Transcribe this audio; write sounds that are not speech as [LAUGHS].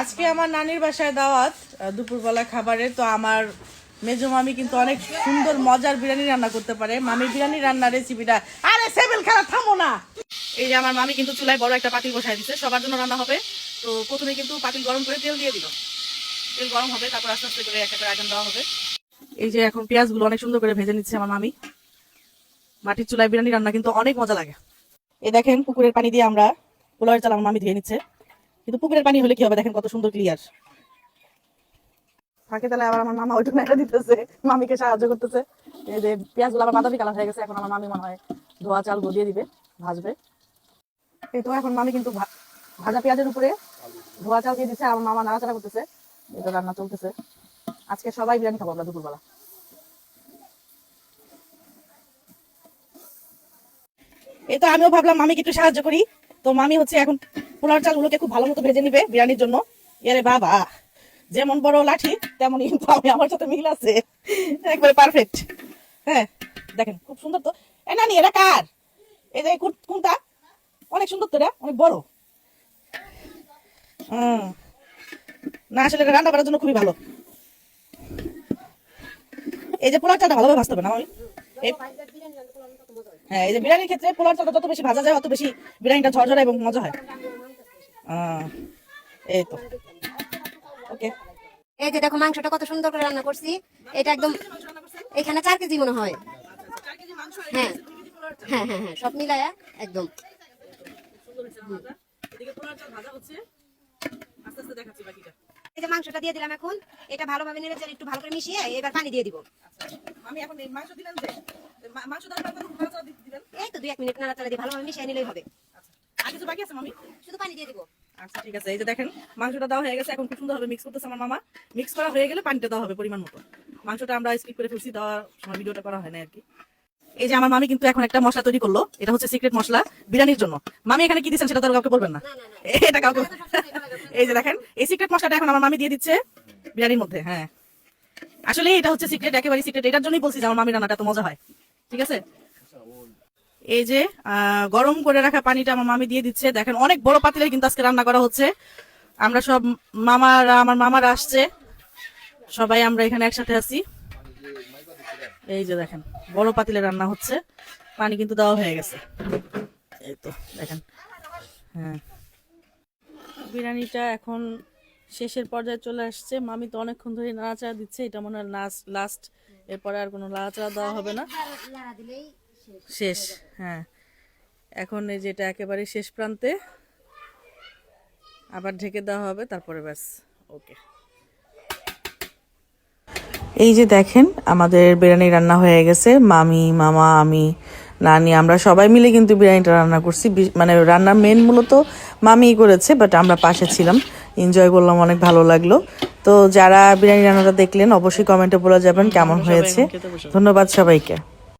আজকে আমার নানির বাসায় দাওয়াত দুপুরবেলা খাবারে। তো আমার মেজো মামি কিন্তু অনেক সুন্দর মজার বিরিয়ানি রান্না করতে পারে। মামি, বিরিয়ানি রান্নার রেসিপিটা আরে সেভেল খেলা, থামো না! এই যে আমার মামি কিন্তু চুলায় বড় একটা পাতিল বসায় দিচ্ছে সবার জন্য রান্না হবে। তো প্রথমে কিন্তু পাতিল গরম করে তেল দিয়ে দিল। তেল গরম হবে, তারপর আস্তে আস্তে করে একটা করে আইটেম দেওয়া হবে। এই যে এখন পেঁয়াজগুলো অনেক সুন্দর করে ভেজে নিচ্ছে আমার মামি। মাটির চুলায় বিরিয়ানি রান্না কিন্তু অনেক মজা লাগে। এই দেখেন, পুকুরের পানি দিয়ে আমরা পোলাওয়ের চাল আমার মামি ধুয়ে নিচ্ছে। কিন্তু পুকুরের পানি হলে কি হবে? দেখেন কত সুন্দর ক্লিয়ার ফাঁকে তাহলে আবার আমার মামা ওইটুকু একটা দিতেছে। মামিকে সাহায্য করতেছে। এই যে পেঁয়াজগুলো আবার বাদামি কালার হয়ে গেছে এখন আমার মামি মনে হয় ধোয়া চাল গদিয়ে দিবে ভাজবে। এই তো এখন মামি কিন্তু ভাজা পেঁয়াজের উপরে ধোয়া চাল দিয়ে দিচ্ছে আমার মামা নাড়াচাড়া করতেছে। এটা রান্না চলতেছে। আজকে সবাই বিরিয়ানি খাব আমরা দুপুরবেলা। এই তো আমিও ভাবলাম মামিকে একটু সাহায্য করি। তো মামি হচ্ছে এখন পোলার চালগুলোকে খুব ভালো মতো ভেজে নিবে বিরিয়ানির জন্য। এরে বাবা, যেমন বড় লাঠি, তেমনই কিন্তু আমি আমার সাথে মিল আছে। একবারে পারফেক্ট হ্যাঁ দেখেন, খুব সুন্দর তো। এ নানি কার? এই যে কোনটা? অনেক সুন্দর তো এটা, অনেক বড়। না, আসলে রান্না করার জন্য খুবই ভালো। এই যে পোলার চালটা ভালোভাবে ভাজতে হবে না আমি হ্যাঁ এই যে বিরিয়ানির ক্ষেত্রে পোলার চালটা যত বেশি ভাজা যায়, অত বেশি বিরিয়ানিটা ঝরঝরা এবং মজা হয়। এই তো। ওকে এই যে দেখো মাংসটা কত সুন্দর করে রান্না করছি। এটা একদম এখানে চার কেজি মনে হয়। হ্যাঁ হ্যাঁ হ্যাঁ হ্যাঁ সব মিলায়া একদম। এই যে মাংসটা দিয়ে দিলাম এখন। এটা ভালোভাবে নেড়ে চেড়ে একটু ভালো করে মিশিয়ে এবার পানি দিয়ে দিব। আমি এখন মাংস দিলেন যে মাংস এই তো দুই এক মিনিট নাড়াচাড়া দিয়ে ভালোভাবে মিশিয়ে নিলেই হবে। আর কিছু বাকি আছে মামি? শুধু পানি দিয়ে দিব। আচ্ছা ঠিক আছে এই যে দেখেন মাংসটা দেওয়া হয়ে গেছে এখন খুব মিক্স করতেছে আমার মামা। মিক্স করা হয়ে গেলে পানিটা দেওয়া হবে পরিমাণ মতো। মাংসটা আমরা স্কিপ করে ফেলছি দেওয়ার সময় ভিডিওটা করা হয় না আর কি। এই যে আমার মামি কিন্তু এখন একটা মশলা তৈরি করল এটা হচ্ছে সিক্রেট মশলা বিরিয়ানির জন্য। মামি এখানে কি দিচ্ছেন সেটা তো কাউকে বলবেন না। [LAUGHS] এটা কাউকে এই যে দেখেন এই সিক্রেট মশলাটা এখন আমার মামি দিয়ে দিচ্ছে বিরিয়ানির মধ্যে হ্যাঁ। আসলে এটা হচ্ছে সিক্রেট একেবারে সিক্রেট এটার জন্যই বলছি যে আমার মামি রান্নাটা তো মজা হয়। ঠিক আছে? এই যে গরম করে রাখা পানিটা আমার মামি দিয়ে দিচ্ছে। দেখেন, অনেক বড় পাতিলে কিন্তু আজকে রান্না করা হচ্ছে। আমরা সব মামারা, আমার মামারা আসছে। সবাই আমরা এখানে একসাথে আছি। এই যে দেখেন, বড় পাতিলে রান্না হচ্ছে। পানি কিন্তু দেওয়া হয়ে গেছে। এই তো, দেখেন। হ্যাঁ। বিরিয়ানিটা এখন শেষের পর্যায়ে চলে আসছে। মামি তো অনেকক্ষণ ধরে নাড়াচাড়া দিচ্ছে। এটা মনে হয় লাস্ট লাস্ট এরপরে আর কোনো নাড়াচাড়া দেওয়া হবে না। শেষ হ্যাঁ। এখন এই যেটা একেবারে শেষ প্রান্তে আবার ঢেকে দেওয়া হবে তারপরে ব্যাস ওকে। এই যে দেখেন আমাদের বিরিয়ানি রান্না হয়ে গেছে। মামি মামা আমি নানি আমরা সবাই মিলে কিন্তু বিরিয়ানিটা রান্না করছি। মানে রান্নার মেন মূলত মামিই করেছে বাট আমরা পাশে ছিলাম। এনজয় করলাম অনেক ভালো লাগল। তো যারা বিরিয়ানি রান্নাটা দেখলেন অবশ্যই কমেন্টে বলে যাবেন কেমন হয়েছে। ধন্যবাদ সবাইকে।